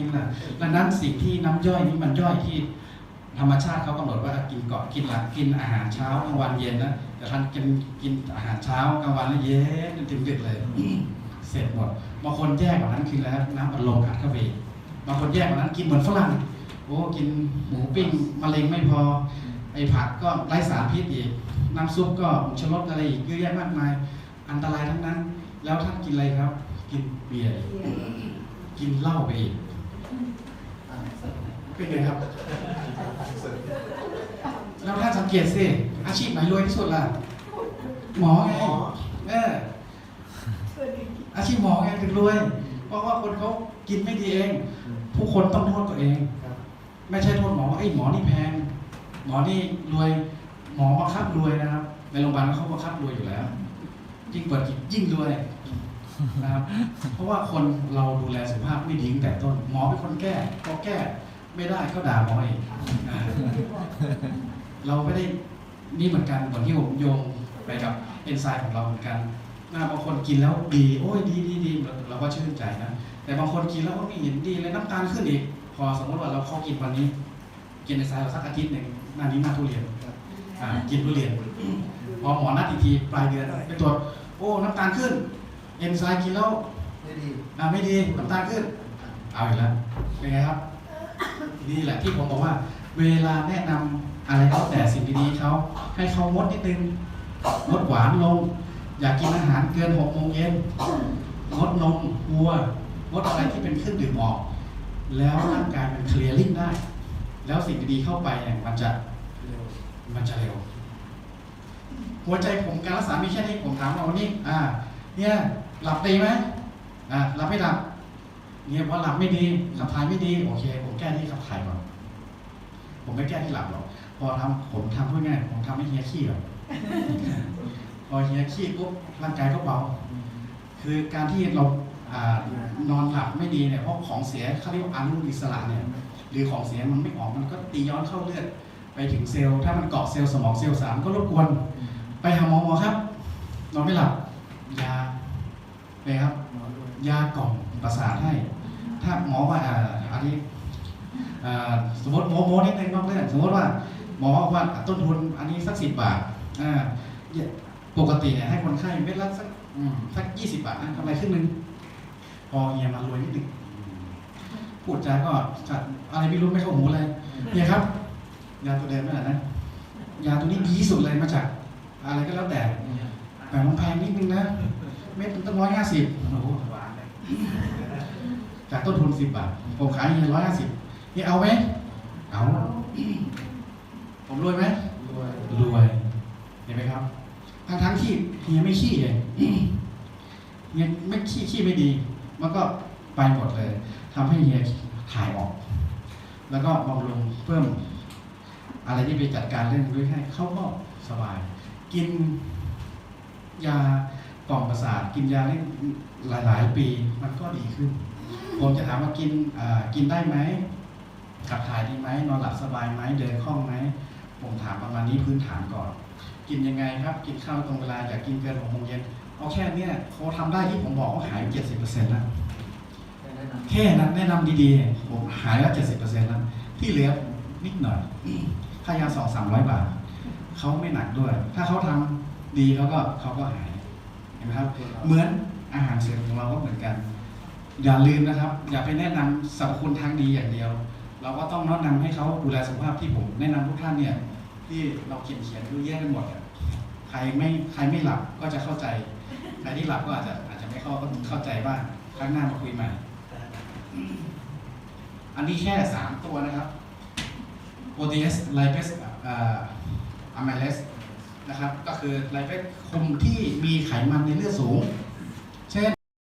ทิ้งล่ะดังนั้นสิ่งที่น้ำย่อยนี่มันย่อยที่ธรรมชาติเขากำหนดว่ากินก่อนกินหลังกินอาหารเช้ากลางวันเย็นนะแต่ท่านกินกินอาหารเช้ากลางวันแล้วเย็นจนถึงดึกเลยเสร็จหมดบางคนแย่กว่านั้นคือแล้วน้ำอัดลมอัดเข้าไปอีกบางคนแย่กว่านั้นกินเหมือนฝรั่งโอ้กินหมูปิ้งมะเร็งไม่พอไอ้ผักก็ไร้สารพิษอีกน้ำซุปก็ผงชูรสอะไรอีกเยอะแยะมากมาย อันตรายทั้งนั้น แล้วท่านกินอะไรครับ กินเบียร์อีกกินเหล้าไปอีก เป็นไงครับ แล้วท่านสังเกตสิอาชีพไหนรวยที่สุดล่ะ หมอไงเอออาชีพหมอไงถึงรวย เพราะว่าคนเขากินไม่ดีเอง ผู้คนต้องโทษตัวเองไม่ใช่โทษหมอว่าไอ้ยหมอนี่แพง หมอนี่รวย หมอบังคับรวยนะครับ ในโรงพยาบาลเขาบังคับรวยอยู่แล้ว ยิ่งเปิดกิจยิ่งรวยนะครับ เพราะว่าคนเราดูแลสุขภาพไม่ดีตั้งแต่ต้น หมอเป็นคนแก้พอแก้ ไม่ได้ก็ด่าหมอเองอ่าเราไม่ได้นี่เหมือนกันเหมือนที่ผมโยงไปกับเอนไซม์ของเราเหมือนกันหน้าบางคนกินแล้วดีโอ้ยดีดีดีเราเราก็ชื่นใจนะแต่บางคนกินแล้วก็ไม่เห็นดีเลยน้ำตาลขึ้นอีกพอสมมติว่าเราเข้ากินวันนี้ กินในไซม์เราสักอาทิตย์หนึ่งหน้านี้หน้าทุเรียนอ่ากินทุเรียนพอหมอนัดอีกทีปลายเดือนไปตรวจโอ้น้ำตาลขึ้น เอนไซม์กินแล้วไม่ดีอ่าไม่ดีน้ำตาลขึ้นเอาอีกแล้วเป็นไงครับ นี่แหละที่ผมบอกว่า เวลาแนะนำอะไรก็แต่สิ่งดีๆเขาให้เขางดนิดนึงงดหวานลง อยากกินอาหารเกินหกโมงเย็นงดนมวัวงดอะไรที่เป็นเครื่องดื่มออก แล้วร่างกายมันเคลียร์ลิ่งได้ แล้วสิ่งดีๆเข้าไปเนี่ยมันจะมันจะเร็ว หัวใจผมการรักษามีแค่นี้ผมถามเราวันนี้อ่า เนี่ย หลับดีไหมอ่าหลับไม่หลับ เนี่ยพอหลับไม่ดีขับถ่ายไม่ดีโอเค ผมแก้ที่ขับถ่ายก่อนผมไม่แก้ที่หลับหรอกพอทำผมทำเพื่อง่ายผมทำให้เฮียขี้ก่อนพอเฮียขี้ปุ๊บร่างกายก็เบา คือการที่เราอ่านอนหลับไม่ดีเนี่ยเพราะของเสียเขาเรียกว่าอนุมูลอิสระเนี่ยหรือของเสียมันไม่ออกมันก็ตีย้อนเข้าเลือดไปถึงเซลล์ถ้ามันเกาะเซลล์สมองเซลล์สารก็รบกวน ไปหาหมอหมอครับ นอนไม่หลับ ยาไปครับ หมอด้วย ยากล่อมประสาทให้ ถ้าหมอว่า อ่าอันนี้อ่าสมมติโมโมนิดนึงนอกเรื่องสมมติว่าหมอบอกว่าต้นทุนอันนี้สักสิบบาทอ่าเนี่ยปกติเนี่ยให้คนไข้เม็ดละสักอืมสักยี่สิบบาทนะกำไรครึ่งหนึงพอเฮียมารวยนิดหนึงพูดจาก็จัดอะไรไม่รู้ไม่เข้าหูเลยเฮียครับยาตัวเดิมนั่นแหละนะยาตัวนี้ดีที่สุดเลยมาจาก อะไรก็แล้วแต่แต่มันแพงนิดนึงนะเม็ดมันตั้งร้อยห้าสิบโอ้โหหวานเลย จากต้นทุนสิบบาท ผมขายเฮียร้อยห้าสิบเฮียเอาไหมเอาผมรวยไหมด้วยรวย เห็นไหมครับทั้งทั้งๆที่เฮียไม่ขี้เลยเฮียไม่ขี้ขี้ไม่ดี มันก็ไปหมดเลยทำให้เฮียถ่ายออก แล้วก็บำรุงเพิ่ม อะไรที่ไปจัดการเรื่องด้วยให้เขาก็สบาย กินยากล่อมประสาทกินยาเล่นหลาย ๆ ปีมันก็ดีขึ้น ผมจะถามว่ากินอ่ากินได้ไหมขับถ่ายดีไหมนอนหลับสบายไหมเดินคล่องไหมผมถามประมาณนี้พื้นฐานก่อน กินยังไงครับ กินข้าวตรงเวลาอย่ากินเกินหกโมงเย็นเอาแค่เนี้ยเขาทำได้ที่ผมบอกว่าหายเจ็ดสิบเปอร์เซ็นต์แล้วแนะนำแค่นั้นแนะนำดีๆผมหายแล้วเจ็ดสิบเปอร์เซ็นต์แล้วที่เหลือนิดหน่อยค่ายาสองสามร้อยบาทเขาไม่หนักด้วย ถ้าเขาทำดีเขาก็เขาก็หายเห็นไหมครับ เหมือนอาหารเสริมของเราก็เหมือนกัน อย่าลืมนะครับ อย่าไปแนะนำสรรพคุณทางดีอย่างเดียว เราก็ต้องแนะนำให้เขาดูแลสุขภาพที่ผมแนะนำทุกท่านเนี่ยที่เราเขียนเขียนดูแยกกันหมดใครไม่ใครไม่หลับก็จะเข้าใจใครที่หลับก็อาจจะอาจจะไม่เข้าก็เข้าใจบ้างครั้งหน้ามาคุยใหม่ อันนี้แค่สามตัวนะครับ OTS lipase amylase นะครับ ก็คือ lipase คุมที่มีไขมันในเลือดสูง